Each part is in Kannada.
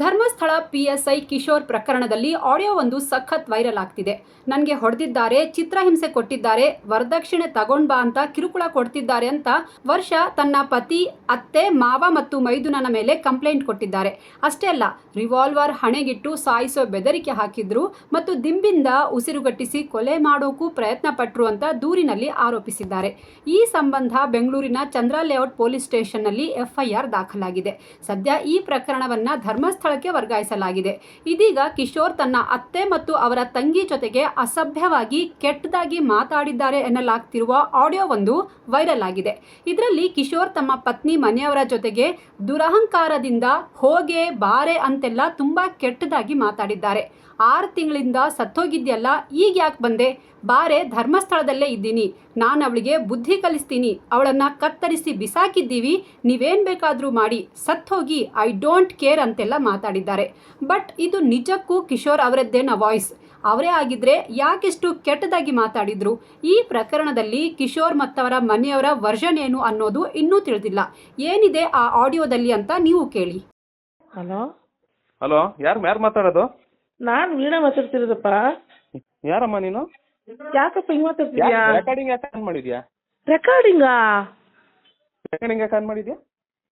ಧರ್ಮಸ್ಥಳ ಪಿಎಸ್ಐ ಕಿಶೋರ್ ಪ್ರಕರಣದಲ್ಲಿ ಆಡಿಯೋ ಒಂದು ಸಖತ್ ವೈರಲ್ ಆಗ್ತಿದೆ. ನನಗೆ ಹೊಡೆದಿದ್ದಾರೆ ಚಿತ್ರಹಿಂಸೆ ಕೊಟ್ಟಿದ್ದಾರೆ, ವರದಕ್ಷಿಣೆ ತಗೊಂಡ್ ಬಾ ಅಂತ ಕಿರುಕುಳ ಕೊಡ್ತಿದ್ದಾರೆ ಅಂತ ವರ್ಷ ತನ್ನ ಪತಿ, ಅತ್ತೆ, ಮಾವ ಮತ್ತು ಮೈದುನನ ಮೇಲೆ ಕಂಪ್ಲೇಂಟ್ ಕೊಟ್ಟಿದ್ದಾರೆ. ಅಷ್ಟೇ ಅಲ್ಲ, ರಿವಾಲ್ವರ್ ಹಣೆಗಿಟ್ಟು ಸಾಯಿಸೋ ಬೆದರಿಕೆ ಹಾಕಿದ್ರು ಮತ್ತು ದಿಂಬಿಂದ ಉಸಿರುಗಟ್ಟಿಸಿ ಕೊಲೆ ಮಾಡೋಕ್ಕೂ ಪ್ರಯತ್ನ ಪಟ್ರು ಅಂತ ದೂರಿನಲ್ಲಿ ಆರೋಪಿಸಿದ್ದಾರೆ. ಈ ಸಂಬಂಧ ಬೆಂಗಳೂರಿನ ಚಂದ್ರ ಲೇಔಟ್ ಪೊಲೀಸ್ ಸ್ಟೇಷನ್ನಲ್ಲಿ ಎಫ್ಐಆರ್ ದಾಖಲಾಗಿದೆ. ಸದ್ಯ ಈ ಪ್ರಕರಣವನ್ನ ಧರ್ಮಸ್ಥಳಕ್ಕೆ ವರ್ಗಾಯಿಸಲಾಗಿದೆ. ಇದೀಗ ಕಿಶೋರ್ ತನ್ನ ಅತ್ತೆ ಮತ್ತು ಅವರ ತಂಗಿ ಜೊತೆಗೆ ಅಸಭ್ಯವಾಗಿ, ಕೆಟ್ಟದಾಗಿ ಮಾತಾಡಿದ್ದಾರೆ ಎನ್ನಲಾಗ್ತಿರುವ ಆಡಿಯೋ ಒಂದು ವೈರಲ್ ಆಗಿದೆ. ಇದರಲ್ಲಿ ಕಿಶೋರ್ ತಮ್ಮ ಪತ್ನಿ ಮನೆಯವರ ಜೊತೆಗೆ ದುರಹಂಕಾರದಿಂದ ಹೋಗೆ ಬಾರೆ ಅಂತೆಲ್ಲ ತುಂಬಾ ಕೆಟ್ಟದಾಗಿ ಮಾತಾಡಿದ್ದಾರೆ. ಆರು ತಿಂಗಳಿಂದ ಸತ್ತೋಗಿದ್ಯಲ್ಲ ಈಗ ಯಾಕೆ ಬಂದೆ? ಬಾರೆ ಧರ್ಮಸ್ಥಳದಲ್ಲೇ ಇದ್ದೀನಿ. ನಾನು ಅವಳಿಗೆ ಬುದ್ಧಿ ಕಲಿಸ್ತೀನಿ. ಅವಳನ್ನ ಕತ್ತರಿಸಿ ಬಿಸಾಕಿದ್ದೀವಿ. ನೀವೇನು ಬೇಕಾದರೂ ಮಾಡಿ. ಸತ್ತೋಗಿ ಐ ಡೋಂಟ್ ಕೇರ್ ಅಂತೆಲ್ಲ ಮಾತಾಡಿದ್ದಾರೆ. ಬಟ್ ಇದು ನಿಜಕ್ಕೂ ಕಿಶೋರ್ ಅವರದ್ದೇನ ವಾಯ್ಸ್. ಅವರೇ ಆಗಿದ್ರೆ ಯಾಕೆಷ್ಟು ಕೆಟ್ಟದಾಗಿ ಮಾತಾಡಿದ್ರು? ಈ ಪ್ರಕರಣದಲ್ಲಿ ಕಿಶೋರ್ ಮತ್ತವರ ಮನೆಯವರ ವರ್ಷನ್ ಏನು ಅನ್ನೋದು ಇನ್ನೂ ತಿಳಿದಿಲ್ಲ. ಏನಿದೆ ಆ ಆಡಿಯೋದಲ್ಲಿ ಅಂತ ನೀವು ಕೇಳಿ. ಹಲೋ? ಹಲೋ ಯಾರು ಯಾರು ಮಾತಾಡೋದು? ನಾನ್ ವೀಣಾ ಮಾತಾಡ್ತಿರೋದಪ್ಪ. ಯಾರಮ್ಮ ನೀನು? ಯಾಕಪ್ಪ ಹಿಂಗ್ ಮಾತಾಡ್ತಿದ್ಯಾ? ರೆಕಾರ್ಡಿಂಗ್ ಯಾಕೆ ಆನ್ ಮಾಡಿದ್ಯಾ? ರೆಕಾರ್ಡಿಂಗಾ ರೆಕಾರ್ಡಿಂಗ್ ಯಾಕೆ ಆನ್ ಮಾಡಿದ್ಯಾ?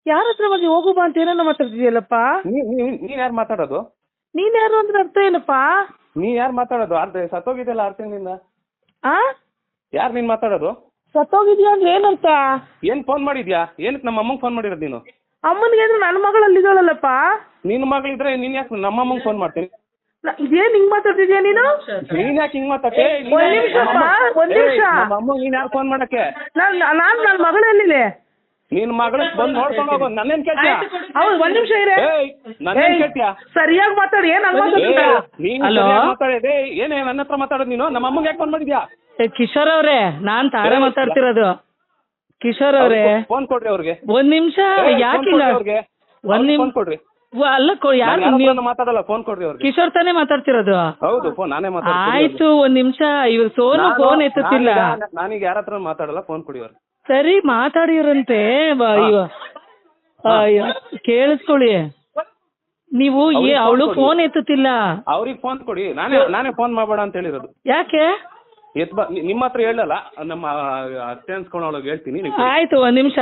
ಯಾರ ಹತ್ರ ಹೋಗಿ ಹೋಗುಬಾ ಅಂತ ಏನೋ ಮಾತಾಡ್ತಿದ್ಯಲ್ಲಪ್ಪ. ನೀನ್ ಯಾರು ಮಾತಾಡೋದು? ನೀನ್ ಯಾರು ಅಂದ್ರೆ ಅರ್ಥ ಏನಪ್ಪ? ನೀ ಯಾರು ಮಾತಾಡೋದು? ಅರ್ಧ ಸತ್ತೋಗಿದ್ಯಲ್ಲ ಆರು ತಿಂಗಳಿಂದ ಆ? ಯಾರು ನೀನ್ ಮಾತಾಡೋದು? ಸತ್ತೋಗಿದ್ಯಾ ಅಂದ್ರೆ ಏನಂತ ಏನ್ ಫೋನ್ ಮಾಡಿದ್ಯಾ? ಏನಕ್ಕೆ ನಮ್ಮ ಅಮ್ಮಂಗೆ ಫೋನ್ ಮಾಡಿರೋದು ನೀನು? ಅಮ್ಮನಿಗೆ ಅಂದ್ರೆ ನನ್ನ ಮಗಳಲ್ಲಿ ಅಲ್ಲಿದ್ದಾಳಲ್ಲಪ್ಪ ನಿನ್ನ ಮಗಳಿದ್ರೆ ನೀನ್ ಯಾಕೆ ನಮ್ಮ ಅಮ್ಮಂಗೆ ಫೋನ್ ಮಾಡ್ತೀನಿ ಇದೇನ್ ಹಿಂಗ್ ಮಾತಾಡ್ತಿದ್ಯಾ ನೀನು? ನೀನ್ ಯಾಕೆ ಹಿಂಗ್ ಮಾತಾಡ್ತಿ? ಒಂದ್ ನಿಮಿಷಪ್ಪ, ಒಂದ್ ನಿಮಿಷ. ಅಮ್ಮಂಗೆ ನೀನ್ ಯಾರು ಫೋನ್ ಮಾಡಕ್ಕೆ? ನಾನ್ ನಾನ್ ನನ್ನ ಮಗಳು ಎಲ್ಲಿದೆ ನಿನ್ ಮಗಳ ಬಂದ್ ನೋಡ್ಕೊಂಡು ಹೋಗೋ. ನನ್ನೇನ್ ಕೇಳ್ತೀಯ? ಹೌದು ಒಂದ್ ನಿಮಿಷ ಇರೇ. ನನ್ನೇನ್ ಕೇಳ್ತೀಯ? ಸರಿಯಾಗಿ ಮಾತಾಡಿ. ಏನ್ ನೀನ್ ಮಾತಾಡಿದೆ. ಏನೇ ನನ್ನ ಹತ್ರ ಮಾತಾಡೋದು ನೀನು? ನಮ್ಮ ಅಮ್ಮಂಗೆ ಯಾಕೆ ಫೋನ್ ಮಾಡಿದ್ಯಾ? ಕಿಶೋರ್ ಅವ್ರೆ ನಾನ್ ತಾರ ಮಾತಾಡ್ತಿರೋದು. ಕಿಶೋರ್ ಅವ್ರೆ ಫೋನ್ ಕೊಡ್ರಿ ಅವ್ರಿಗೆ. ಒಂದ್ ನಿಮಿಷ ಯಾಕಿಲ್ಲ ಯಾಕೆ ಒಂದ್ ನಿಮ್ ಕೊಡ್ರಿ. ಅಲ್ಲ ಕೊ- ಯಾರು ಮಾತಾಡಲ್ಲ ಫೋನ್ ಕೊಡ್ರಿ ಅವ್ರಿಗೆ. ಕಿಶೋರ್ ತಾನೇ ಮಾತಾಡ್ತಿರೋದು? ಹೌದು ಫೋನ್ ನಾನೇ ಮಾತಾಡ್ತೀನಿ ಆಯ್ತು ಒಂದ್ ನಿಮಿಷ ಇವ್ರು ಸೋನು ಫೋನ್ ಎತ್ತುತ್ತಿಲ್ಲ. ನಾನೀಗ ಯಾರ ಹತ್ರ ಮಾತಾಡಲ್ಲ ಫೋನ್ ಕೊಡಿ ಅವ್ರಿಗೆ. ಸರಿ ಮಾತಾಡಿರಂತೆ ಕೇಳಿಸ್ಕೊಳ್ಳಿ. ನೀವು ಅವಳು ಫೋನ್ ಎತ್ತುತ್ತಿಲ್ಲ. ಅವ್ರಿಗೆ ಫೋನ್ ಕೊಡಿ. ನಾನೇ ನಾನೇ ಫೋನ್ ಮಾಡಬೇಡ ಅಂತ ಹೇಳಿರೋದು. ಯಾಕೆ? ನಿಮ್ಮ ಹತ್ರ ಹೇಳಲ್ಲ ನಮ್ಮ ಅತ್ತೆ ಅನ್ಸ್ಕೊಂಡವಳಿಗೆ ಹೇಳ್ತೀನಿ ನೀವು ಕೊಡಿ. ಆಯ್ತು ಒಂದ್ ನಿಮಿಷ.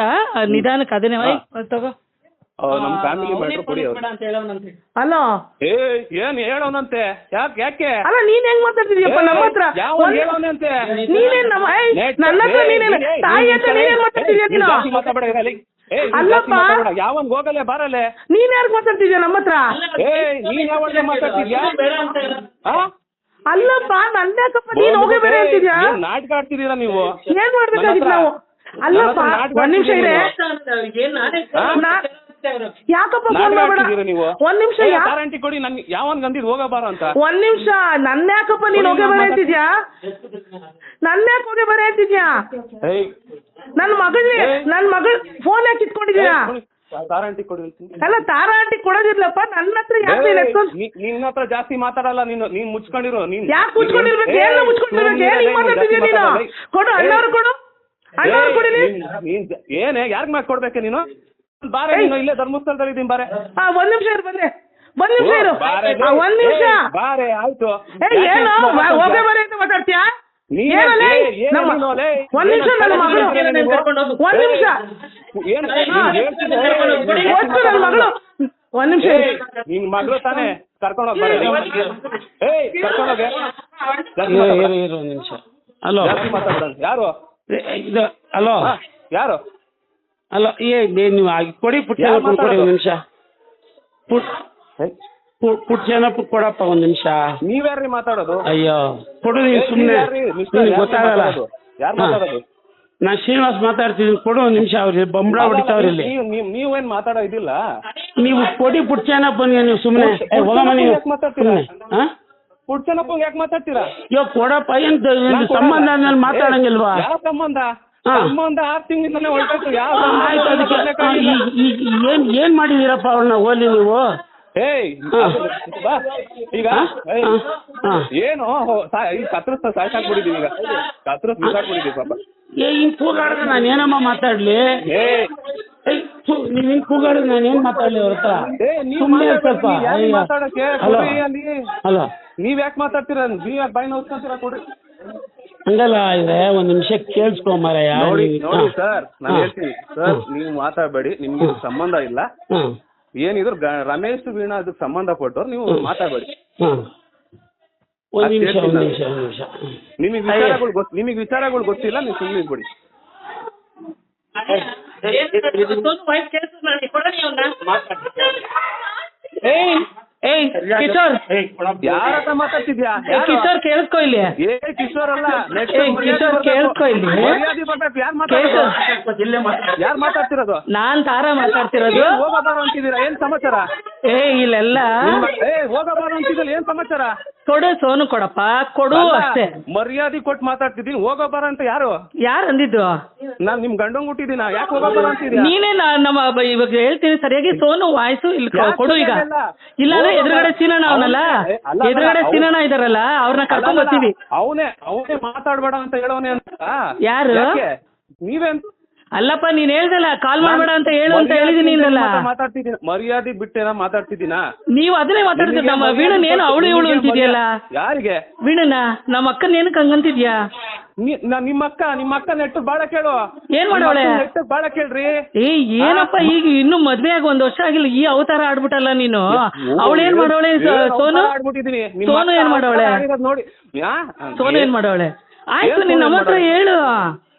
ನಿಧಾನಕ್ಕೆ ಅದನ್ನೇ. ತಗೋ. ಆ, ನಮ್ಮ ಫ್ಯಾಮಿಲಿ ಮ್ಯಾಟ್ರ್ ಕೊಡಿ ಅವ್ರಿಗೆ ಹಲೋ ಏ ಏನ್ ಹೇಳೋನಂತೆ? ಯಾಕೆ ಯಾಕೆ? ಅಲ್ಲ ನೀನ್ ಹೆಂಗ್ ಮಾತಾಡ್ತಿದ್ಯಪ್ಪ? ನಮ್ಮ ಹತ್ರ ಯಾವ ಹೇಳೋನಂತೆ? ನೀನೇನ್ ನಮ್ಮ ನನ್ನ ಹತ್ರ ನೀನೇನ್ ತಾಯಿ ಹತ್ರ ನೀನೇನ್ ಮಾತಾಡ್ತಿದ್ಯಾ ಮಾತಾಡಬೇಡ ಅಲ್ಲಪ್ಪ. ಯಾವನ್ ಹೋಗಲೆ ಬಾರಲೆ ನೀನ್ ಯಾರ್ಗ್ ಮಾತಾಡ್ತಿದ್ಯಾ ನಮ್ಮ ಹತ್ರ? ಏ ನೀನ್ ಯಾವಾಗ ಮಾತಾಡ್ತಿದ್ಯಾ? ಅಲ್ಲಪ್ಪ ನಂದ್ಯಾಕಪ್ಪ ನೀನ್ ಹೋಗೇ ಬೇರೆ ಅಂತಿದ್ಯಾ? ನಾಟಕ ಆಡ್ತಿದ್ದೀರಾ ನೀವು? ಏನ್ ಮಾಡ್ಬೇಕಾಗಿತ್ತು ನಾವು? ಅಲ್ಲಪ್ಪ ನನ್ನ ಒಂದ್ ನಿಮಿಷ ಇದೆ ಯಾಕಪ್ಪ ಫೋನ್ ನಾಟಕ ನೀವು? ಒಂದ್ ನಿಮಿಷ ಗ್ಯಾರಂಟಿ ಕೊಡಿ ನನ್ ಯಾವನ್ ಗಂದಿದ್ ಹೋಗಬಾರ ಅಂತ. ಒಂದ್ ನಿಮಿಷ ನನ್ನ ಯಾಕಪ್ಪ ನೀನ್ ಹೋಗಿ ಬರ ಅಂತಿದ್ಯಾ? ನನ್ನ ಯಾಕೆ ಹೋಗಿ ಬರ ಅಂತಿದ್ಯಾ? ಏಯ್. ನನ್ ಮಗಳ. ನನ್ ಮಗಳ್ ಫೋನ್ ಯಾಕೆ ಇಟ್ಕೊಂಡಿದ್ಯಾ ತಾರಾಂಟಿ ಕೊಡಿ. ಅಲ್ಲ ತಾರಾಂಟಿ ಕೊಡೋದಿರ್ಲಪ್ಪ ನನ್ನ ಹತ್ರ ಯಾಕೆ ನೀನ್ ನಿನ್ನ ಹತ್ರ ಜಾಸ್ತಿ ಮಾತಾಡಲ್ಲ ನೀನು ನೀನ್ ಮುಚ್ಕೊಂಡಿರೋ ನೀನ್ ಯಾಕೆ ಮುಚ್ಕೊಂಡಿರ್ಬೇಕು? ಏನ್ ಮುಚ್ಕೊಂಡಿರ್ಬೇಕು? ಏನ್ ಮಾತಾಡ್ತಿದ್ಯಾ ನೀನು? ಕೊಡು ಅಣ್ಣವ್ರು ಕೊಡು. ಅಣ್ಣವ್ರು ಕೊಡಿಲಿ. ಏನೇ ಯಾರ್ಗ್ ಮಾಡ್ಕೊಡ್ಬೇಕು ನೀನು? ಬಾರೆ. ನೀನು ಇಲ್ಲೇ ಧರ್ಮಸ್ಥಳದಲ್ಲಿ ಇದೀನಿ ಬಾರೆ. ಆ ಒಂದ್ ನಿಮಿಷ ಇರು ಬಂದೆ ಒಂದ್ ನಿಮಿಷ ಇರು. ಬಾರೆ, ಆ, ಒಂದ್ ನಿಮಿಷ. ಬಾರೆ ಆಯ್ತು. ಏ ಏನು? ಹೋಗೇ ಬಾರೆ ಅಂತ ಮಾತಾಡ್ತೀಯಾ? ನೀನ್ ಏನ್ ನಮ್ಮ- ನೀನು ಲೇ? ಒಂದ್ ನಿಮಿಷ ನನ್ನ ಮಗಳು? ಒಂದ್ ನಿಮಿಷ. ಏನ್ ನೀನ್ ಹೇಳ್ತಿದ್ದೆ? ಏಯ್, ಒತ್ತು ನನ್ನ ಮಗಳು. ಒಂದ್ ನಿಮಿಷ ಏಯ್, ಇರು. ನಿನ್ ಮಗಳು ತಾನೇ ಏಯ್ ಜಾಸ್ತಿ ಇರು ಇರು ಇರು ಒಂದು ನಿಮಿಷ. ಹಲೋ. ಯಾರು? ಇದು ಹಲೋ. ಹಾ, ಯಾರು? ಹಲೋ ಏ ನೀವು ಕೊಡಿ ಪುಟ್ಟ ಕೊಡಿ ಒಂದ್ ನಿಮಿಷ. ಪುಟ್ ಏಯ್, ಪುಟ್ ಪುಟ್ ಜನ ಪುಟ್ ಕೊಡಪ್ಪ ಒಂದು ನಿಮಿಷ. ನೀವ್ಯಾರ್ರಿ ಮಾತಾಡೋದು? ಅಯ್ಯೋ ಕೊಡು ನೀನು ಸುಮ್ನೆ. ಸುಮ್ಮನೆ ಗೊತ್ತಾಗಲ್ಲ? ಯಾರ್ ಮಾತಾಡೋದು? ನಾನು ಶ್ರೀನಿವಾಸ್ ಮಾತಾಡ್ತಿದ್ದೀನಿ ಕೊಡು ಒಂದು ನಿಮಿಷ ಅವ್ರಿ ಬಂಬಳ ಹೊಡಿತಾವ್ರಿ ಇಲ್ಲಿ. ನೀವ್- ನೀವ್- ನೀವೇನ್ ಮಾತಾಡೋ ಇದಿಲ್ಲ. ನೀವು ಕೊಡಿ ಪುಟ್ ಜನ ಬನ್ನಿ ನೀವು ಸುಮ್ನೆ. ಹೋಗಮ್ಮ ಪುಟ್ ನೀವು ಯಾಕ್ ಮಾತಾಡ್ತೀರಾ? ಸುಮ್ಮನೆ ಯಾಕೆ ಮಾತಾಡ್ತೀರಾ? ಇವಾಗ ಕೊಡಪ್ಪ ಏನ್. ಸಂಬಂಧ ಮಾತಾಡಂಗಿಲ್ವಾ? ಯಾವ ಸಂಬಂಧ? ಹಾ. ಸಂಬಂಧ ಆರು ತಿಂಗಳಿಂದಲೇ ಹೊರಟಾಯ್ತು ಯಾವ ಆಯ್ತು ಅದಕ್ಕೆ ಆ, ಈಗ ಈಗ ಏನ್ ಏನ್ ಮಾಡಿದೀರಪ್ಪ ಅವ್ರನ್ನ ಓಲಿ ನೀವು? ಏಯ್ ಹಾ. ಬಾ. ಈಗ ಏನು? ಈಗ ಕತ್ರಸ್ ಸಾಕಾಕ್ಬಿಟ್ಟಿದೀವಿ ಈಗ. ಕತ್ರಸ್ ಬಿಸಾಕ್ಬಿಟ್ಟಿದೀವಿ ಪಾಪ. ಏ ಹಿಂಗ್ ಕೂಗಾಡಿದ್ರೆ ನಾನು ಏನಮ್ಮ ಮಾತಾಡ್ಲಿ? ನೀವ್ ಹಿಂಗ್ ಕೂಗಾಡಿದ್ರೆ ನಾನು ಏನ್ ಮಾತಾಡ್ಲಿ ಅವ್ರ ಹತ್ರ? ಸುಮ್ಮನೆ ಸ್ವಲ್ಪ ಮಾತಾಡಕ್ಕೆ ಹಲೋ. ನೀವ್ ಯಾಕೆ ಮಾತಾಡ್ತೀರ? ನೀವ್ ಯಾಕೆ ಬಾಯಿ ನೋಡ್ಕೊಂತೀರಾ ಕೊಡ್ರಿ ಹಂಗಲ್ಲ ಇದ್ರೆ ಒಂದ್ ನಿಮಿಷ ಕೇಳಿಸ್ಕೊ ಮಾರಾಯ ನೋಡಿ ನೀವ್- ನೋಡಿ ಹಾ. ಸರ್ ನಾನು ಹಾ. ಹೇಳ್ತೀನಿ ಸರ್ ನೀವು ಮಾತಾಡಬೇಡಿ ನಿಮ್ಗೆ. ಸಂಬಂಧ ಇಲ್ಲ ಹಾ ಏನಿದ್ರು ಗ- ರಮೇಶ್ ವೀಣಾ ಅದಕ್ಕೆ ಸಂಬಂಧಪಟ್ಟವ್ರು ನೀವು. ಮಾತಾಡಬೇಡಿ ಹಾ ಒಂದ್ ನಿಮಿಷ ಹೇಳ್ತೀನಿ ಒಂದ್ ನಾನು. ನಿಮಿಷ ಒಂದ್ ನಿಮಿಷ ನಿಮಗೆ ವಿಚಾರಗಳು ಗೊತ್ತ ನಿಮಗೆ ವಿಚಾರಗಳು ಗೊತ್ತಿಲ್ಲ ನೀವು ಸುಮ್ಮನೆ ಬಿಡಿ ಏಯ್ ಏಯ್ ಕಿಶೋರ್. ಯಾರ ಹತ್ರ ಮಾತಾಡ್ತಿದ್ಯಾ? ಕಿಶೋರ್ ಕೇಳಿಸ್ಕೊ ಇಲ್ಲಿ. ಏ ಕಿಶೋರ್ ಅಲ್ಲ ಕಿಶೋರ್. ಕೇಳಿಸ್ಕೊ ಇಲ್ಲಿ. ಯಾರು. ಮಾತಾಡ್ತಿರೋದು? ನಾನ್ ತಾರಾ ಮಾತಾಡ್ತಿರೋದು. ಹೋಗಬಾರ ಅಂತಿದ್ದೀರಾ? ಏನ್ ಸಮಾಚಾರ? ಏ ಇಲ್ಲೆಲ್ಲ. ಏ ಹೋಗಬಾರ ಅಂತಿದ್ರಲ್ಲ ಏನ್ ಸಮಾಚಾರ? ಕೊಡು ಸೋನು ಕೊಡಪ್ಪ. ಕೊಡು ಅಷ್ಟೇ. ಮರ್ಯಾದೆ ಕೊಟ್ಟು ಮಾತಾಡ್ತಿದ್ದೀನಿ. ಹೋಗಬಾರ ಅಂತ ಯಾರು? ಯಾರು ಅಂದಿದ್ದು? ನಾನ್ ನಿಮ್ ಗಂಡಂಗ್ ಹುಟ್ಟಿದೀನ ಯಾಕೆ ಹೋಗಬಾರ ಅಂತಿದ್ಯಾ ನೀನೇ ನಾ- ನಮ್ಮ ಬ- ಇವಾಗ ಹೇಳ್ತೀನಿ ಸರಿಯಾಗಿ ಸೋನು ವಾಯ್ಸು ಇಲ್ಲಿ ಕೊ- ಯಾಕ್ ಕೊಡು ಈಗ? ಇಲ್ಲ ಹೋಗಮ್ಮ. ಎದುರುಗಡೆ ಸೀನಣ್ಣ ಅವನಲ್ಲ ಅವ್ನೇ- ಅಲ್ಲ, ಅಲ್ಲ, ಎದುರುಗಡೆ ಅವ್ನು- ಸೀನಣ್ಣ ಇದಾರಲ್ಲ ಅವ್ರನ್ನ ಕರ್ಕೊಂಡ್ ಬರ್ತೀವಿ ಅವನೇ ಅವನೇ ಮಾತಾಡ್ಬೇಡ ಅಂತ ಹೇಳೋನೆ ಅಂತ ಯಾರು? ಯಾಕೆ? ನೀವೇ ಅಂತ ಅಲ್ಲಪ್ಪ ನೀನ್ ಹೇಳ್ದಲ್ಲ ಕಾಲ್ ಮಾಡ್ಬೇಡ ಅಂತ ಹೇಳು ಅಂತ ಹೇಳಿದೀನಿ ಮಾತಾಡ್ತಿದ್ದೀನಿ. ಮರ್ಯಾದೆ ಬಿಟ್ಟೇನ ಮಾತಾಡ್ತಿದ್ದೀನಾ? ನೀವ್ ಅದನ್ನೇ ಮಾತಾಡ್ತೀರ ನಿನಗೆ ನಮ್ಮ ವೀಣನ್ ಏನು ಅವಳು ಇವಳು ಅಂತಿದ್ಯಲ್ಲ? ಯಾರಿಗೆ? ವೀಣನ ನಮ್ಮ ಅಕ್ಕನ ಏನಕ್ಕೆ ಹಂಗಂತಿದ್ಯಾ? ನೀ- ನಿಮ್ಮ ಅಕ್ಕ ನಿಮ್ಮ ಅಕ್ಕ ನೆಟ್ಟು ಬಾಳ ಕೇಳು. ಏನ್ ಮಾಡವಳೆ? ನೆಟ್ಟು ಬಾಳ ಕೇಳ್ರಿ. ಏ ಏನಪ್ಪ ಈಗ ಇನ್ನು ಮದ್ವೆ ಆಗಿ ಒಂದ್ ವರ್ಷ ಆಗಿಲ್ಲ ಈ ಅವತಾರ ಆಡ್ಬಿಟ್ಟಲ್ಲ ನೀನು? ಅವಳು ಏನ್ ಮಾಡವಳೆ ಏನ್ ಸೋನು? ಆಡ್ಬಿಟ್ಟಿದೀನಿ. ನಿಮ್ಮ ಸೋನು ಅಕ್ಕ ಏನ್ ಅವತಾರ ಆಗಿರೋದ್ ನೋಡಿ. ಯಾ? ಸೋನು ಏನ್ ಮಾಡವಳೆ ಆಯ್ತು ಏನ್ ನೀನ್ ಸೋನು ನಮ್ಮ ಹತ್ರ ಮಾಡವಳೆ? ಹೇಳು.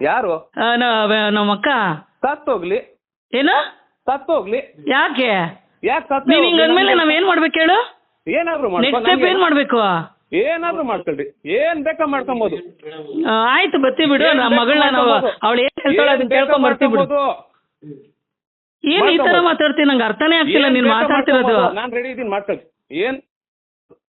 ಯಾರು? ಆ, ನ- ನಮ್ಮ ಅಕ್ಕ. ಸತ್ತೋಗ್ಲಿ. ಏನು? ಸತ್ತೋಗ್ಲಿ. ಯಾಕೆ? ಯಾಕೆ ಸತ್ತ ನೀವ್ ಹಿಂಗ್ ಅಂದ್ಮೇಲೆ ನಾವ್ ಏನ್ ಮಾಡ್ಬೇಕು ಹೇಳು? ಏನಾದ್ರು ನೆಕ್ಸ್ಟ್ ಮಾಡ್ಕೊ ಸ್ಟೆಪ್ ಏನ್ ಮಾಡ್ಬೇಕು? ಏನಾದ್ರು ಮಾಡ್ಕೊಳ್ರಿ. ಏನ್ ಬೇಕಾ ಮಾಡ್ಕೊಬೋದು. ಆ, ಆಯ್ತು ಬತ್ತಿ ಬಿಡು. ಏನ್ ನಮ್ಮ ಬೇಕಾ ಮಗಳನ್ನ ನಾವು ಮಾಡ್ಕೊಬೋದು. ಅವಳು ಏನ್ ಹೇಳ್ತಾಳೆ ಅದನ್ನ ಏನ್ ಬೇಕಾ ಕೇಳ್ಕೊಂಡ್ ಬರ್ತೀವಿ ಬಿಡು. ಮಾಡ್ಕೊಬೋದು. ಏನ್ ಈ ತರ. ಮಾತಾಡ್ತೀನಿ ನಂಗೆ ಅರ್ಥನೇ ಆಗ್ತಿಲ್ಲ. ಏನ್ ನೀನ್ ಬೇಕಾ ಮಾತಾಡ್ತಿರೋದು. ಮಾಡ್ಕೊಬೋದು. ನಾನ್ ರೆಡಿ ಇದೀನಿ ಮಾಡ್ಕೊಳ್ಳಿ ಏನ್?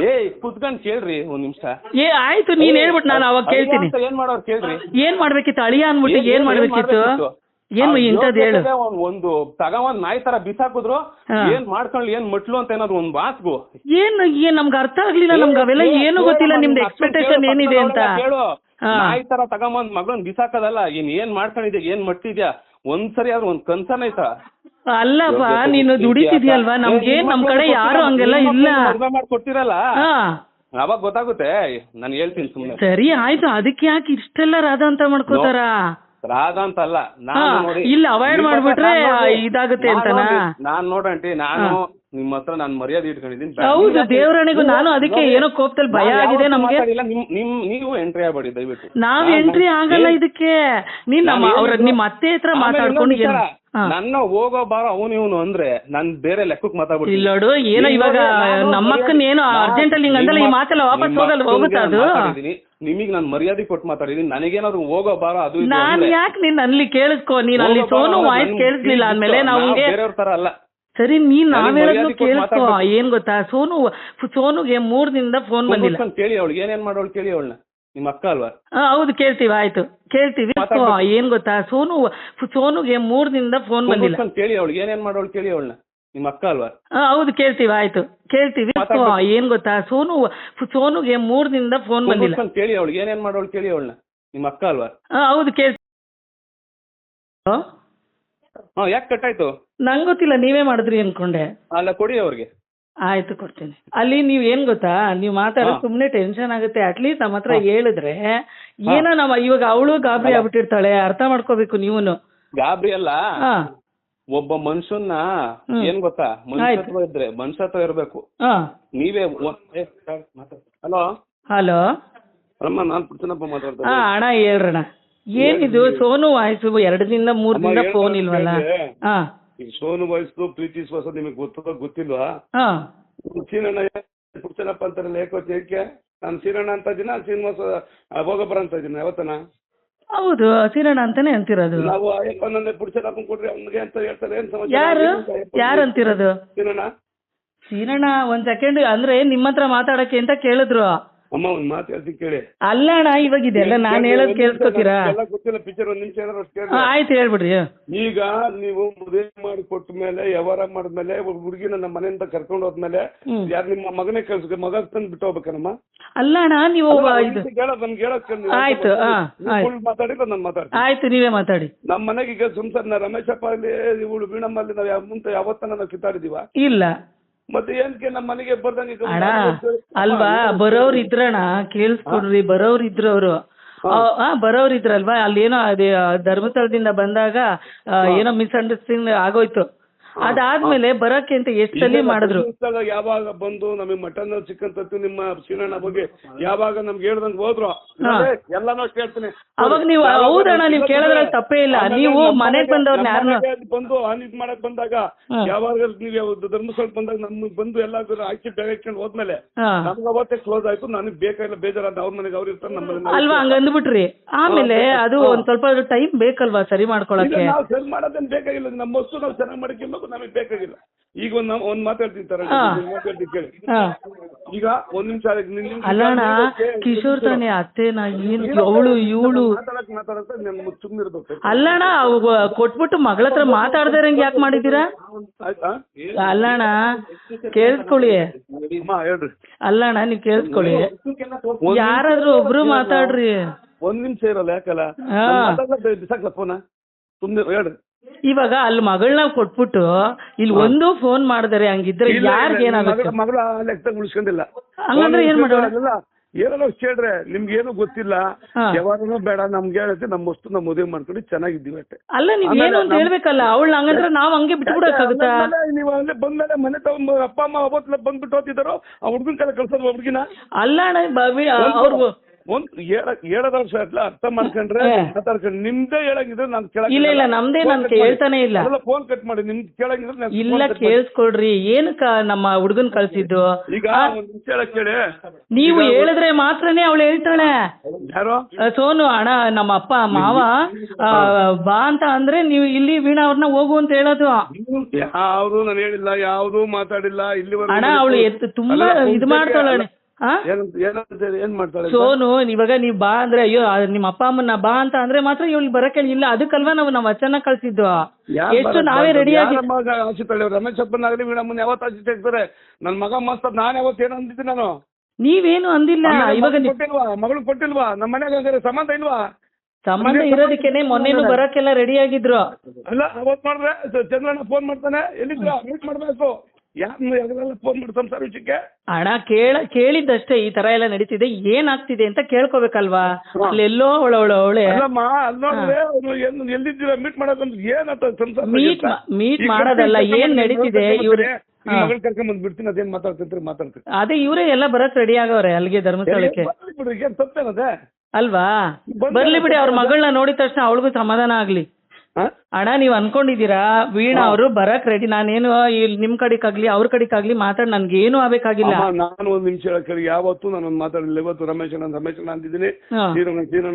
ಏಯ್ ಕುತ್ಕೊಂಡ್ ಕೇಳ್ರಿ ಒಂದ್ ನಿಮಿಷ. ಏ ಆಯ್ತು ನೀನ್ ಹೇಳ್ಬಿಟ್ಟು ನಾನು ಅವಾಗ ಕೇಳ್ತೀನಿ. ಏನ್ ಮಾಡೋರು ಕೇಳ್ರಿ. ಏನ್ ಮಾಡ್ಬೇಕಿತ್ತು? ಅಳಿಯ ಅನ್ಬಿಟ್ಟು ಏನ್ ಮಾಡ್ಬೇಕಿತ್ತು? ಏನ್ ಇಂಥದ್ ಇಂಥದ್ದು ಹೇಳು. ಒಂದ್- ಒಂದು ತಗೊಂಡ್ ನಾಯಿ ತರ ಬಿಸಾಕಿದ್ರು. ಏನ್ ಮಾಡ್ಕೊಂಡ್ ಏನ್ ಮಟ್ಲು ಅಂತ ಏನಾದ್ರು ಒಂದ್ ಬಾಸ್ಗು ಏನ್ ಏನ್ ನಮ್ಗೆ ಅರ್ಥ ಆಗ್ಲಿಲ್ಲ ನಮ್ಗೆ ಅವೆಲ್ಲ ಏನು ಗೊತ್ತಿಲ್ಲ ನಿಮ್ದು ಎಕ್ಸ್ಪೆಕ್ಟೇಷನ್ ಏನಿದೆ ಅಂತ. ಹೇಳು. ನಾಯಿ ತರ ತಗೊಂಬಂದ್ ಮಗಳನ್ ಬಿಸಾಕದಲ್ಲ ಏನ್ ಏನ್ ಮಾಡ್ಕೊಂಡಿದ್ಯಾ ಏನ್ ಮಟ್ಟಿದ್ಯಾ? ಒಂದ್ಸರಿ ಆದ್ರೂ ಒಂದ್ ಕನ್ಸನ್ ಆಯ್ತಾ? ಅಲ್ಲಪ್ಪ ನೀನು? ದುಡಿತಿದ್ಯಲ್ವಾ? ನಮ್ಗೆ ನಮ್ ಕಡೆ ಯಾರು ಹಂಗೆಲ್ಲ ಇಲ್ಲ. ಮದ್ವೆ ಮಾಡ್ಕೊಟ್ಟಿರಲ್ಲ ಹಾ. ಅವಾಗ ಗೊತ್ತಾಗುತ್ತೆ. ನಾನು ಹೇಳ್ತೀನಿ ಸುಮ್ಮನೆ ಸರಿ ಆಯ್ತು. ಅದಕ್ಕೆ ಯಾಕೆ ಇಷ್ಟೆಲ್ಲ ರಾಧ ಅಂತ ಮಾಡ್ಕೋತಾರ? ರಾಧ ಅಂತ ಅಲ್ಲ ನಾನು ನೋಡಿ ಇಲ್ಲ ಅವಾಯ್ಡ್ ಮಾಡ್ಬಿಟ್ರೆ ಇದಾಗುತ್ತೆ ಅಂತನಾ? ನಾನ್ ನೋಡಂಟಿ ನಾನು ನಿಮ್ಮ ಹತ್ರ ನಾನು ಮರ್ಯಾದೆ ಇಟ್ಕೊಂಡಿದ್ದೀನಿ. ಹೌದು ದೇವರಣಿಗೂ ನಾನು ಅದಕ್ಕೆ ಏನೋ ಕೋಪದಲ್ಲಿ ಭಯ ಆಗಿದೆ ನಮ್ಗೆ. ನಿಮ್ ನಿಮ್ ನೀವು ಎಂಟ್ರಿ ಆಗ್ಬೇಡಿ ದಯವಿಟ್ಟು. ನಾವ್ ಎಂಟ್ರಿ ಆಗಲ್ಲ ಇದಕ್ಕೆ. ನೀನ್ ನಮ್ಮ ಅವ್ರ ನಿಮ್ಮ ಅತ್ತೆ ಹತ್ರ ಮಾತಾಡ್ಕೊಂಡು ನನ್ನ ಹೋಗೋ ಬಾರ ಅವನು ಇವನು ಅಂದ್ರೆ ನನ್ ಬೇರೆ ಲೆಕ್ಕಕ್ಕೆ ಮಾತಾಡ್ಬಿಡ್ತೀನಿ. ಇಲ್ಲೋಡು ಏನೋ ಇವಾಗ ನಮ್ಮಕ್ಕನ್ ಏನೋ ಅರ್ಜೆಂಟ್ ಅಲ್ಲಿ ಹಿಂಗಂದ್ರೆ ಈ ಮಾತೆಲ್ಲ ವಾಪಸ್ ಹೋಗಲ್ಲ ಹೋಗುತ್ತಾ ಅದು. ನಿಮಗ್ ನಾನು ಮರ್ಯಾದೆ ಕೊಟ್ಟು ಮಾತಾಡಿದೀನಿ ನನಗೇನಾದ್ರು ಹೋಗೋ ಬಾರ ಅದು ಇದು ನಾನ್ ಅಂದ್ರೆ ಯಾಕೆ ನೀನ್ ಅಲ್ಲಿ ಕೇಳಿಸ್ಕೊ? ನೀನ್ ಅಲ್ಲಿ ಹೋಗೋ ಬಾರೋ ಸೋನು ವಾಯ್ಸ್ ನನ್ ಕೇಳಿಸ್ಲಿಲ್ಲ ಅಂದ್ಮೇಲೆ ನಾವು ಬೇರೆಯವ್ರ ತರ ಅಲ್ಲ. ಸರಿ ನೀನ್ ನಾನ್ ನಾವೇಳೋದು ಮರ್ಯಾದೆ ಕೊಟ್ಟು ಕೇಳಿಸ್ಕೊ. ಮಾತಾಡ್ಬೇಕು. ಏನ್ ಗೊತ್ತಾ? ಸೋನು ಸೋನುಗೆ ಮೂರ್ ದಿನದ ಫೋನ್ ಬಂದಿಲ್ಲ. ಅಂತ ಕೇಳಿ ಅವಳಿಗೆ ಏನೇನ್ ಮಾಡೋಳು ಕೇಳಿ ಅವಳನ್ನ ನಿಮ್ಮ ಅಕ್ಕ ಅಲ್ವಾ? ಆ, ಹೌದು ಕೇಳ್ತೀವಿ ಆಯ್ತು. ಕೇಳ್ತೀವಿ ಮಾತಾಡ್ಬೇಕು. ಏನ್ ಗೊತ್ತಾ? ಸೋನು ಸೋನುಗೆ ಮೂರ್ ದಿನದ ಫೋನ್ ಬಂದಿಲ್ಲ. ಅಂತ ಕೇಳಿ ಅವಳಿಗೆ ಏನೇನ್ ಮಾಡೋಳು ಕೇಳಿ ಅವಳನ್ನ. ನಿಮ್ಮ ಅಕ್ಕ ಅಲ್ವಾ? ಹೌದು ಕೇಳ್ತೀವಿ ಆಯ್ತು. ಕೇಳ್ತೀವಿ. ಏನ್ ಗೊತ್ತಾ? ಸೋನು ಸೋನುಗೆ ಮೂರ್ ದಿನದಿಂದ ಫೋನ್ ಬಂದಿಲ್ಲ. ಕೇಳಿ ಅವಳಿಗೆ. ಏನೇನ್ ಮಾಡೋಳು ಕೇಳಿ ಅವಳನ್ನ. ನಿಮ್ಮ ಅಕ್ಕ ಅಲ್ವಾ? ಹೌದು ಕೇಳ್ತೀವಿ. ಯಾಕೆ ಕಟ್ಟಾಯ್ತು ನಂಗ್ ಗೊತ್ತಿಲ್ಲ ನೀವೇ ಮಾಡಿದ್ರಿ ಅನ್ಕೊಂಡೆ. ಅಲ್ಲ ಕೊಡಿ ಅವ್ರಿಗೆ. ಆಯ್ತು ಕೊಡ್ತೀನಿ. ಅಲ್ಲಿ ನೀವ್ ಏನ್ ಗೊತ್ತಾ? ನೀವ್ ಮಾತಾಡೋ. ಸುಮ್ನೆ ಟೆನ್ಷನ್ ಆಗುತ್ತೆ. ಅಟ್ಲೀಸ್ಟ್ ನಮ್ಮ ಹತ್ರ. ಹೇಳಿದ್ರೆ ಏನೋ ನಮ್ಮ ಇವಾಗ ಅವಳು ಗಾಬರಿ ಆಗ್ಬಿಟ್ಟಿರ್ತಾಳೆ ಅರ್ಥ ಮಾಡ್ಕೋಬೇಕು ನೀವುನು. ಗಾಬರಿ ಅಲ್ಲ. ಹಾ. ಒಬ್ಬ ಮನುಷ್ಯನ್ನ ಹ್ಮ್. ಏನ್ ಗೊತ್ತಾ? ಮನುಷ್ಯತ್ವ ಇದ್ರೆ ಮನುಷ್ಯತ್ವ ಇರ್ಬೇಕು. ನೀವೇ ಹಲೋ? ಹಲೋ? ರಮ್ಮ ನಾನ್ ಪುಟ್ಟನಪ್ಪ ಮಾತಾಡ್ತೇನೆ ಮಾತಾಡ್ತಾ ಅಣ್ಣ ಹೇಳ್ರಣ ಏನಿದು? ಸೋನು ವಾಯ್ಸ್ ಎರಡು ಮೂರರಿಂದ ಮೂರ್ ದಿನ ಫೋನ್ ಇಲ್ವಲ್ಲ? ಈಗ ಸೋನು ವಾಯ್ಸ್ ಪ್ರೀತಿ ಶ್ವಾಸ ನಿಮಗೆ ಗೊತ್ತದ ಗೊತ್ತಿಲ್ವಾ? ಸೀನಣ್ಣ ಪುಟ್ಟನಪ್ಪ ಅಂತಾರಲ್ಲ ಏಕೋ ಏಕೆ? ನಾನು ಸೀನಣ್ಣ ಅಂತ ದಿನ ಶ್ರೀನಿವಾಸ ಭೋಗಪುರ ಅಂತ ಇದೀನಿ ಯಾವತ್ತನ ಹೌದು ಹಸಿರಣ ಅಂತಾನೆ ಅಂತಿರೋದು ನಾವು ಅಯ್ಯಪ್ಪ ನನ್ನ ಪುಟ್ಟನಪ್ಪ ಕೊಡ್ರಿ ಅವ್ನಿಗೆ ಅಂತ ಹೇಳ್ತಾರೆ ಏನ್ ಸಮಾಚಾರ ಯಾರು ಯಾರು ಅಂತಿರೋದು ಸೀರಣ ಒಂದ್ ಸೆಕೆಂಡ್ ಅಂದ್ರೆ ನಿಮ್ಮತ್ರ ಮಾತಾಡಕ್ಕೆ ಅಂತ ಕೇಳಿದ್ರು ಅಮ್ಮ ಒಂದ್ ಮಾತು ಹೇಳ್ತೀನಿ ಕೇಳಿ. ಅಲ್ಲ ಅಣ್ಣ ಇವಾಗ ಇದೆಲ್ಲ ನಾನ್ ಹೇಳೋದು ಕೇಳಿಸ್ಕೊತೀರಾ? ಎಲ್ಲ ಗೊತ್ತಿಲ್ಲ ಪಿಕ್ಚರ್ ಒಂದ್ ನಿಮಿಷ ಏನಾದ್ರು ಅಷ್ಟು ಕೇಳಿ. ಆಯ್ತು ಹೇಳ್ಬಿಡ್ರಿ. ಈಗ ನೀವು ಮದುವೆ ಮಾಡಿ ಕೊಟ್ಟ ಮೇಲೆ ವ್ಯವಹಾರ ಮಾಡಿದ್ಮೇಲೆ ಒಬ್ಬ ಹುಡುಗಿನ ನಮ್ಮ ಮನೆಯಿಂದ ಕರ್ಕೊಂಡು ಹೋದ್ಮೇಲೆ. ಯಾರು ನಿಮ್ಮ ಮಗನೇ ಕಳ್ಸ ಮಗ ತಂದು ಬಿಟ್ಟು ಹೋಗ್ಬೇಕನಮ್ಮ? ಅಲ್ಲ ಅಣ್ಣ ನೀವು ಕೇಳೋದು ನನ್ಗೆ ಹೇಳೋದ್ ಆಯ್ತು, ಆಯ್ತು. ನಾನು ಮಾತಾಡ್ತೀನಿ. ಆಯ್ತು ನೀವೇ ಮಾತಾಡಿ. ನಮ್ಮ ಮನೆಗೆ ಈಗ ಸುಮ್ಸರ್ ರಮೇಶಪ್ಪ ಅಲ್ಲಿ ಇವಳು ವೀಣಮ್ಮ ಅಲ್ಲಿ ನಾವು ಮುಂದೆ ಯಾವತ್ತನ ನಾವು ಕಿತ್ತಾಡಿದೀವ? ಇಲ್ಲ. ಮತ್ತೆ ಏನಕ್ಕೆ ನಮ್ಮ ಮನೆಗೆ ಬರ್ದಂಗೆ ಅಣ್ಣ ಅಲ್ವಾ? ಬರೋರ್ ಇದ್ರಣ್ಣ ಕೇಳಿಸ್ಕೊಡ್ರಿ ಬರೋರ್ ಇದ್ರು ಅವರು ಹಾ. ಬರೋರ್ ಇದ್ರಲ್ವಾ? ಅಲ್ಲಿ ಏನೋ ಅದೇ ಧರ್ಮಸ್ಥಳದಿಂದ ಬಂದಾಗ ಏನೋ ಮಿಸ್ಅಂಡರ್ಸ್ಟ್ಯಾಂಡಿಂಗ್ ಆಗೋಯ್ತು. ಅದಾದ್ಮೇಲೆ ಬರಕ್ಕೆ ಅಂತ ಎಷ್ಟಲ್ಲಿ ಮಾಡಿದ್ರು? ಯಾವಾಗ ಬಂದು ನಮಗೆ ಮಟನ್ ಚಿಕನ್ ತತ್ತು ನಿಮ್ಮ ಸೀನಣ್ಣ ಬಗ್ಗೆ ಯಾವಾಗ ನಮ್ಗೆ ಹೇಳ್ದಂಗ್ ಹೋದ್ರು. ಎಲ್ಲಾನು ಕೇಳ್ತೀನಿ ಅವಾಗ ನೀವು ಹೌದಣ್ಣ ನೀವು ಕೇಳಿದ್ರೆ ಕೇಳೋದ್ರಲ್ಲಿ ತಪ್ಪೇ ಇಲ್ಲ. ನೀವು ಮನೆಗ್ ಬಂದವ್ರನ್ನ ಯಾರನ್ನ ಬಂದು ಅನಿದ್ ಮಾಡಕ್ ಬಂದಾಗ ಯಾವಾಗ ನೀವು ಯಾವ್ದು ಧರ್ಮಸ್ಥಳ ಬಂದಾಗ ನಮ್ಗೆ ಬಂದು ಎಲ್ಲ ಹಾಕಿ ಡೈರೆಕ್ಷನ್ ಹೋದ್ಮೇಲೆ ನಮ್ಗೆ ಅವತ್ತೇ ಕ್ಲೋಸ್ ಆಯ್ತು. ನನಗೆ ಬೇಕಾಗಿಲ್ಲ ಬೇಜಾರಾದ ಅವ್ರ ಮನೆಗೆ ಅವ್ರು ಇರ್ತಾರೆ ನಮ್ಮ ಅಲ್ವಾ? ಹಂಗ ಅಂದ್ಬಿಟ್ರಿ ಆಮೇಲೆ ಅದು ಒಂದ್ ಸ್ವಲ್ಪ ಟೈಮ್ ಬೇಕಲ್ವಾ ಸರಿ ಮಾಡ್ಕೊಳಕ್ಕೆ? ನಾವು ಸೆಲ್ ಮಾಡೋದೇನ್ ಬೇಕಾಗಿಲ್ಲ. ನಮ್ಮ ವಸ್ತು ನಾವು ಚೆನ್ನಾಗಿ ಮಾಡ್ಕೊಬೇಕು ನಮಗೆ ಬೇಕಾಗಿಲ್ಲ. ಈಗ ಒಂದ್ ನಾವ್- ಒಂದ್ ಮಾತಾಡ್ತೀನಿ ತರ ಹಾ. ಮಾತಾಡ್ತೀನಿ ಕೇಳಿ. ಹಾ. ಈಗ ಒಂದ್ ನಿಮಿಷ ಅಲ್ಲಣ್ಣ ಕಿಶೋರ್ ತಾನೆ ಅತ್ತೆನ ಏನ್ ಅವಳು ಇವಳು? ಮಾತಾಡಕ್ ಮಾತಾಡಕ್ಕೆ ನಾನು ಸುಮ್ಮನಿರ್ಬೇಕು ಅಲ್ಲಣ್ಣ ಅವ್ ಕೊಟ್ಬಿಟ್ಟು ಮಗಳ ಹತ್ರ ಮಾತಾಡ್ದೇ ಯಾಕೆ ಮಾಡಿದೀರಾ ಆಯ್ತಾ? ಅಲ್ಲಣ್ಣ ಕೇಳಿಸ್ಕೊಳ್ಳಿ. ಅಮ್ಮ ಹೇಳ್ರಿ. ಅಲ್ಲಣ್ಣ ನೀವ್ ಕೇಳಿಸ್ಕೊಳ್ಳಿ. ಒಂದ್ ಯಾರಾದ್ರೂ ಒಬ್ರು ಮಾತಾಡ್ರಿ. ಒಂದ್ ನಿಮಿಷ ಇರಲ್ಲ ಯಾಕಲ್ಲ? ಹಾ. ಬಿಸಾಕ್ಲ ಫೋನ ಸುಮ್ನೆ ಹೇಳ್ರಿ. ಇವಾಗ ಅಲ್ಲಿ ಮಗಳನ್ನ ಕೊಟ್ಬಿಟ್ಟು ಇಲ್ಲಿ ಒಂದು ಫೋನ್ ಮಾಡಿದರೆ ಹಂಗಿದ್ರೆ ಯಾರಿಗೆ ಏನಾಗುತ್ತೆ? ಮಗಳ- ಲೆಕ್ಕದಾಗ ಉಳಿಸ್ಕೊಂಡಿಲ್ಲ. ಹಂಗಂದ್ರೆ ಏನ್ ಮಾಡೋಣ? ಏನೋ ಕೇಳ್ರೆ ನಿಮ್ಗೆ ಏನು ಗೊತ್ತಿಲ್ಲ. ಯಾವಾಗೂ ಬೇಡ ನಮ್ಗೆ ಹೇಳುತ್ತೆ ನಮ್ಮ ವಸ್ತು ನಮ್ಮ ಮದುವೆ ಮಾಡ್ಕೊಂಡು ಚೆನ್ನಾಗಿದ್ದೀವಿ ಅಷ್ಟೇ. ಅಲ್ಲ ನೀವ್ ಏನು ಅಂತ ಹೇಳ್ಬೇಕಲ್ಲ ಅವಳು ಹಂಗಂದ್ರೆ ನಾವ್ ಹಂಗೆ ಬಿಟ್ಬಿಡಕ್ಕಾಗುತ್ತಾ ನೀವ್ ಅಲ್ಲೇ ಬಂದ್ಮೇಲೆ ಮನೆ ತಗೊಂಡ್ ಅಪ್ಪ ಅಮ್ಮ ಅವತ್ತಲ್ಲ ಬಂದ್ಬಿಟ್ಟು ಹೋಗ್ತಿದ್ದಾರೋ ಆ ಹುಡುಗನ ಕಡೆ ಕಳ್ಸೋದು ಹುಡುಗಿನ? ಅಲ್ಲ ಅಣ್ಣ ಬಾವಿ ಅವ್ರು ಒಂದ್ ಹೇಳದವ್ರ ಹೇಳೋದ್ ವರ್ಷ ಅರ್ಥ ಮಾಡ್ಕೊಂಡ್ರೆ. ಮಾತಾಡ್ಕೊಂಡು ನಿಮ್ದೇ ಹೇಳಂಗಿದ್ರೆ ನಾನು ಕೇಳಕ್ ಇಲ್ಲ, ಇಲ್ಲ, ನಮ್ದೇ ನಾನ್ ಕೇಳ್ತಾನೆ ಇಲ್ಲ. ಫೋನ್ ಕಟ್ ಮಾಡಿ. ನಿಮ್ಗೆ ಕೇಳಂಗಿದ್ರೆ ಇಲ್ಲ ಕೇಳಿಸ್ಕೊಳ್ರಿ ಏನಕ್ಕ ನಮ್ಮ ಹುಡುಗನ್ ಕಳ್ಸಿದ್ದು? ಈಗ ಒಂದ್ ನಿಮಿಷ ಹೇಳಕ್ ಕೇಳಿ. ನೀವು ಹೇಳಿದ್ರೆ ಮಾತ್ರನೇ ಅವಳು ಹೇಳ್ತಾಳೆ. ಯಾರು? ಸೋನು ಅಣ್ಣ ನಮ್ಮ ಅಪ್ಪ ಮಾವ ಬಾ ಅಂತ ಅಂದ್ರೆ ನೀವು ಇಲ್ಲಿ ವೀಣಾ ಅವ್ರನ್ನ ಹೋಗು ಅಂತ ಹೇಳೋದು. ಯಾವ್ದು ನಾನು ಹೇಳಿಲ್ಲ ಯಾವ್ದು ಮಾತಾಡಿಲ್ಲ ಇಲ್ಲಿ ಅಣ್ಣ ಅವಳು ಎತ್ತು ತುಂಬಾ ಅಲ್ಲ, ಇದು ಮಾಡ್ತಾಳೆ ಸೋನು ಇವಾಗ ನೀವ್ ಬಾ ಅಂದ್ರೆ ಅಯ್ಯೋ ನಿಮ್ಮ ಅಪ್ಪ ಅಮ್ಮನ್ನ ಬಾ ಅಂತ ಅಂದ್ರೆ ಮಾತ್ರ ಇವ್ಳು ಬರಕ್ಕೆ ಇಲ್ಲ ಅದಕ್ಕಲ್ವಾ ನಾವು ನಾವು ವಚನ ಕಳ್ಸಿದ್ದು. ಎಷ್ಟು ನಾವೇ ರೆಡಿ ಆಗಿ ರಮೇಶ್ ಅಪ್ಪನಾಗ್ಲಿ ಮೇಡಮ್ ಯಾವತ್ತು ಆಶಿತ ಇರ್ತಾರೆ ನನ್ ಮಗ ಮಸ್ತ್ ನಾನ್ ಯಾವತ್ತು ಏನು ಅಂದಿದ್ದೆ ನಾನು? ನೀವೇನು ಅಂದಿಲ್ಲ. ಇವಾಗ ಕೊಟ್ಟಿಲ್ವಾ? ಮಗಳು ಕೊಟ್ಟಿಲ್ವಾ? ನಮ್ಮ ಮನೆಗೆ ಸಂಬಂಧ ಇಲ್ವಾ? ಸಂಬಂಧ ಇರೋದಕ್ಕೇನೆ ಮೊನ್ನೆನು ಬರಕ್ಕೆಲ್ಲ ರೆಡಿ ಆಗಿದ್ರು. ಅಲ್ಲ ಅವತ್ ಮಾಡ್ರೆ ಚಂದ್ರಣ್ಣ ಫೋನ್ ಮಾಡ್ತಾನೆ. ಎಲ್ಲಿದ್ರ ಮೀಟ್ ಮಾಡ್ಬೇಕು. ಯಾರು ಯಾವ್ದ್ರೆಲ್ಲ ಫೋನ್ ಮಾಡಿ ಸಂಸಾರ ವಿಷಯಕ್ಕೆ? ಹಣ ಕೇಳ ಕೇಳಿದ್ದಷ್ಟೇ ಈ ತರ ಎಲ್ಲ ನಡೀತಿದೆ. ಏನಾಗ್ತಿದೆ ಅಂತ ಕೇಳ್ಕೋಬೇಕಲ್ವಾ? ಅಲ್ಲೆಲ್ಲೋ ಅವಳ ಅವಳ ಅವಳೆ. ಅಲ್ಲಮ್ಮ ಅಲ್ಲಿ ನೋಡಿದ್ರೆ ಅವ್ರು ಏನು ಎಲ್ಲಿದ್ದೀರಾ? ಮೀಟ್ ಮಾಡೋದಂದ್ರೆ ಏನಂತ ಸಂಸಾರ ಮೀಟ್ ಮೀಟ್ ಮಾಡೋದಲ್ಲ, ಏನ್ ನಡೀತಿದೆ? ಇವ್ರೆ. ಮಗಳು ಕರ್ಕೊಂಡ್ ಬಂದ್ ಬಿಡ್ತೀನಿ ಅದೇನ್ ಮಾತಾಡ್ತಿರ್ತೀರಿ ಮಾತಾಡ್ತೀರಿ ಅದೇ ಇವರೇ ಎಲ್ಲ ಬರಕ್ ರೆಡಿ ಆಗವ್ರೆ ಅಲ್ಲಿಗೆ ಧರ್ಮಸ್ಥಳಕ್ಕೆ. ಬಿಡ್ರಿ ಏನ್ ತಪ್ಪೇನದೆ? ಅಲ್ವಾ? ಬರ್ಲಿ ಬಿಡಿ ಅವ್ರ ಮಗಳನ್ನ ನೋಡಿದ ತಕ್ಷಣ ಅವಳಿಗೂ ಸಮಾಧಾನ ಆಗ್ಲಿ? ಅಣ್ಣ ನೀವ್ ಅನ್ಕೊಂಡಿದೀರಾ ವೀಣಾ ಅವರು ಬರಕ್ ರೆಡಿ ನಾನೇನು ಇಲ್ಲಿ ನಿಮ್ ಕಡೆಗಾಗ್ಲಿ ಅವ್ರ ಕಡೆಗಾಗ್ಲಿ ಮಾತಾಡ್ ನನ್ಗೆ ಏನು ಆಗ್ಬೇಕಾಗಿಲ್ಲ. ಅಮ್ಮ, ನಾನು ಒಂದ್ ನಿಮಿಷ ಹೇಳಕ್ಕೆ ಯಾವತ್ತು ನಾನು ಒಂದ್ ಮಾತಾಡಲಿಲ್ಲ ಇವತ್ತು ರಮೇಶ್ ಅಣ್ಣ ರಮೇಶ್ ಅಣ್ಣ ಅಂದಿದ್ದೀನಿ. ಹಾ.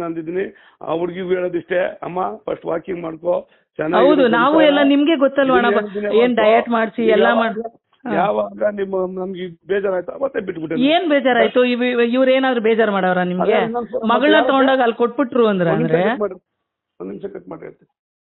ಅಂದಿದ್ದೀನಿ. ಆ ಹುಡುಗಿಗೂ ಹೇಳೋದಿಷ್ಟೇ. ಅಮ್ಮ ಫಸ್ಟ್ ವಾಕಿಂಗ್ ಮಾಡ್ಕೋ. ಚೆನ್ನಾಗಿ ಹೌದು ಇರು ನಾವು ಸಂಸಾರ. ಎಲ್ಲ ನಿಮ್ಗೆ ಗೊತ್ತಲ್ವಾ ಅಣ್ಣ? ಏನ್ ಡಯಟ್ ಮಾಡ್ಸಿ ಎಲ್ಲಾ ಮಾಡ್ ಯಾವಾಗ- ಯಾವಾಗ ನಿಮ್ಮ ನಮ್ಗೆ ಬೇಜಾರಾಯ್ತು ಮತ್ತೆ ಬಿಟ್ಬಿಟ್ಟೆ. ಏನ್ ಬೇಜಾರಾಯ್ತು? ಇವ್ರ ಏನಾದ್ರು ಬೇಜಾರ್ ಮಾಡವ್ರ ನಿಮ್ಗೆ? ಅದೇ ಇನ್ನೊಂದ್ ಸ್ವಲ್ಪ ಮಗಳನ್ನ ತಗೊಂಡಾಗ ಅಲ್ಲಿ ಕೊಟ್ಬಿಟ್ರು ಅಂದ್ರ ಅಂದ್ರೆ? ಒಂದ್ ನಿಮಿಷ ಕಟ್ ಮಾಡಿ ಹೇಳ್ತೀನಿ